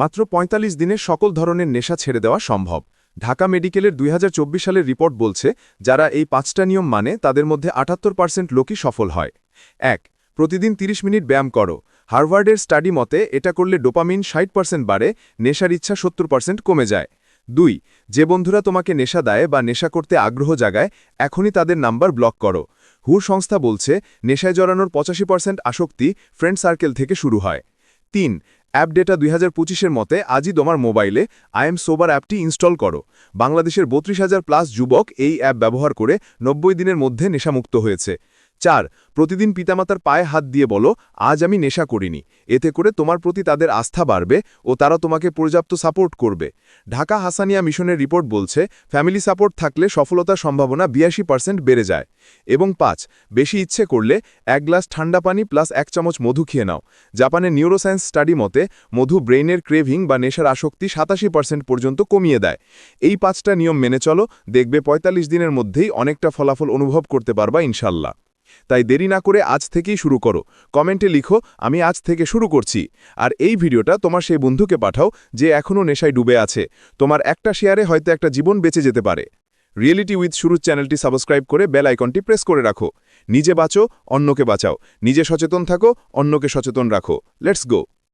মাত্র ৪৫ দিনে সকল ধরনের নেশা ছেড়ে দেওয়া সম্ভব। ঢাকা মেডিকেলের দুই হাজার চব্বিশ সালের রিপোর্ট বলছে, যারা এই পাঁচটা নিয়ম মানে তাদের মধ্যে আটাত্তর পার্সেন্ট লোকই সফল হয়। এক, প্রতিদিন ৩০ মিনিট ব্যায়াম করো। হার্ভার্ডের স্টাডি মতে, এটা করলে ডোপামিন ষাট পার্সেন্ট বাড়ে, নেশার ইচ্ছা সত্তর পার্সেন্ট কমে যায়। দুই, যে বন্ধুরা তোমাকে নেশা দেয় বা নেশা করতে আগ্রহ জাগায়, এখনই তাদের নাম্বার ব্লক করো। হুর সংস্থা বলছে, নেশায় জড়ানোর পঁচাশি পার্সেন্ট আসক্তি ফ্রেন্ড সার্কেল থেকে শুরু হয়। তিন অ্যাপ ডেটা দুই হাজার পঁচিশের মতে, আজই তোমার মোবাইলে আইএম সোবার অ্যাপটি ইনস্টল করো। বাংলাদেশের বত্রিশ হাজার প্লাস যুবক এই অ্যাপ ব্যবহার করে নব্বই দিনের মধ্যে নেশামুক্ত হয়েছে। চার, প্রতিদিন পিতামাতার পায়ে হাত দিয়ে বলো, আজ আমি নেশা করিনি। এতে করে তোমার প্রতি তাদের আস্থা বাড়বে ও তারা তোমাকে পর্যাপ্ত সাপোর্ট করবে। ঢাকা হাসানিয়া মিশনের রিপোর্ট বলছে, ফ্যামিলি সাপোর্ট থাকলে সফলতার সম্ভাবনা বিয়াশি পার্সেন্ট বেড়ে যায়। এবং পাঁচ, বেশি ইচ্ছে করলে এক গ্লাস ঠান্ডা পানি প্লাস এক চামচ মধু খেয়ে নাও। জাপানের নিউরোসায়েন্স স্টাডি মতে, মধু ব্রেইনের ক্রেভিং বা নেশার আসক্তি সাতাশি পার্সেন্ট পর্যন্ত কমিয়ে দেয়। এই পাঁচটা নিয়ম মেনে চলো, দেখবে ৪৫ দিনের মধ্যেই অনেকটা ফলাফল অনুভব করতে পারবা ইনশাল্লাহ। তাই দেরি না করে আজ থেকেই শুরু করো। কমেন্টে লিখো, আমি আজ থেকে শুরু করছি। আর এই ভিডিওটা তোমার সেই বন্ধুকে পাঠাও যে এখনও নেশায় ডুবে আছে। তোমার একটা শেয়ারে হয়তো একটা জীবন বেঁচে যেতে পারে। রিয়েলিটি উইথ শুরু চ্যানেলটি সাবস্ক্রাইব করে বেল আইকনটি প্রেস করে রাখো। নিজে বাঁচো, অন্যকে বাঁচাও। নিজে সচেতন থাকো, অন্যকে সচেতন রাখো। Let's go